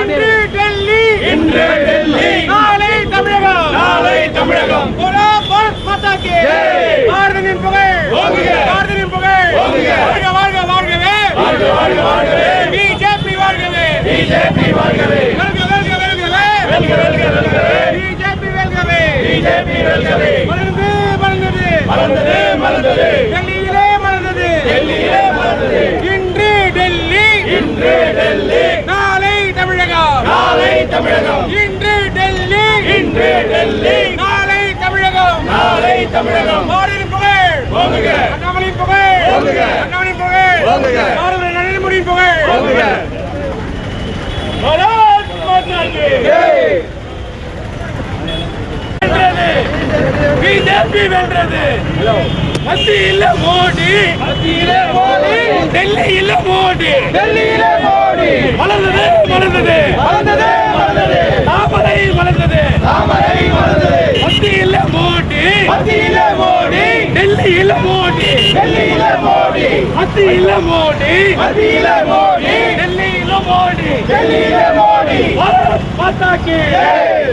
இன்று டெல்லி. இன்று டெல்லி. நாளை தமிழகம். நாளை தமிழகம். போரா பாரத் மாதா கே பாரதின் புகழ். பாரதின் புகழ். வாழ்க வாழ்க வாழ்கவே. வாழ்க வாழ்க வாழ்கவே. பிஜேபி வாழ்கவே. பிஜேபி வாழ்கவே. டெல்லி. நாளை தமிழகம். நாளை தமிழகம். மாநில புகழ். ஓங்குக. அண்ணாமலை புகழ். ஓங்குக. அண்ணாமலை புகழ். ஓங்குக. பாரத நரேந்திர புகழ். ஓங்குக. பாரத் மாதா கி ஜெய் பிஜேபி வென்றது. மத்தியில மோடி. மத்தியிலே மோடி. டெல்லியில மோடி. டெல்லியிலே மோடி. மலர்ந்தது தாமரை மலர்ந்தது. தாமரை மலர்ந்தது மத்தியில மோடி. மத்தியிலே மோடி. டெல்லியில மோடி. டெல்லியிலே மோடி. மத்தியில மோடி. மத்தியிலே மோடி. டெல்லியில மோடி. டெல்லியிலே மோடி. பாரத் மாதா கி.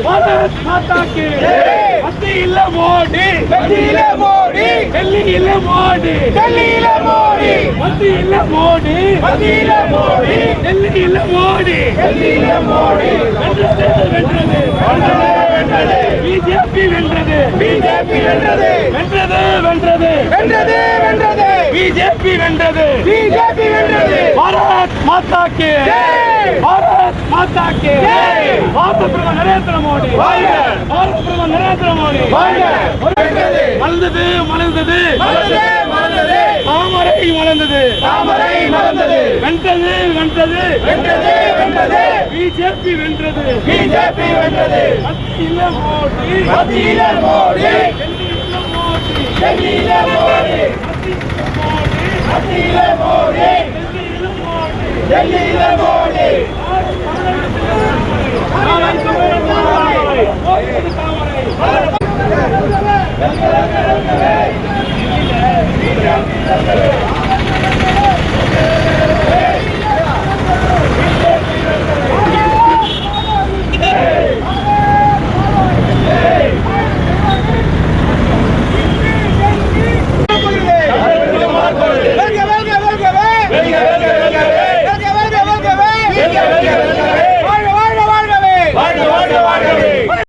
பாரத் மாதா கி. மத்தியில மோடி. மத்தியிலே மோடி. டெல்லியில மோடி. டெல்லியிலே மோடி. மத்தியில மோடி. மத்தியிலே மோடி. டெல்லியில மோடி. டெல்லியிலே மோடி. வென்றது பிஜேபி வென்றது. பிஜேபி வென்றது. வென்றது வென்றது. வென்றது வென்றது. பிஜேபி வென்றது. பிஜேபி வென்றது. பாரத் மாதா கி. ஜெய். பாரத் மாதா கி. ஜெய். பாரத பிரதமர் நரேந்திர மோடி. வாழ்க. பாரத பிரதமர் நரேந்திர மோடி. வாழ்க. வென்றது. மலர்ந்தது மலர்ந்தது. மலர்ந்தது மலர்ந்தது. தாமரை மலர்ந்தது. தாமரை மலர்ந்தது. வென்றது வென்றது. வென்றது. வென்றது. பிஜேபி வென்றது. பிஜேபி வென்றது. மத்தியில மோடி. மத்தியிலே மோடி.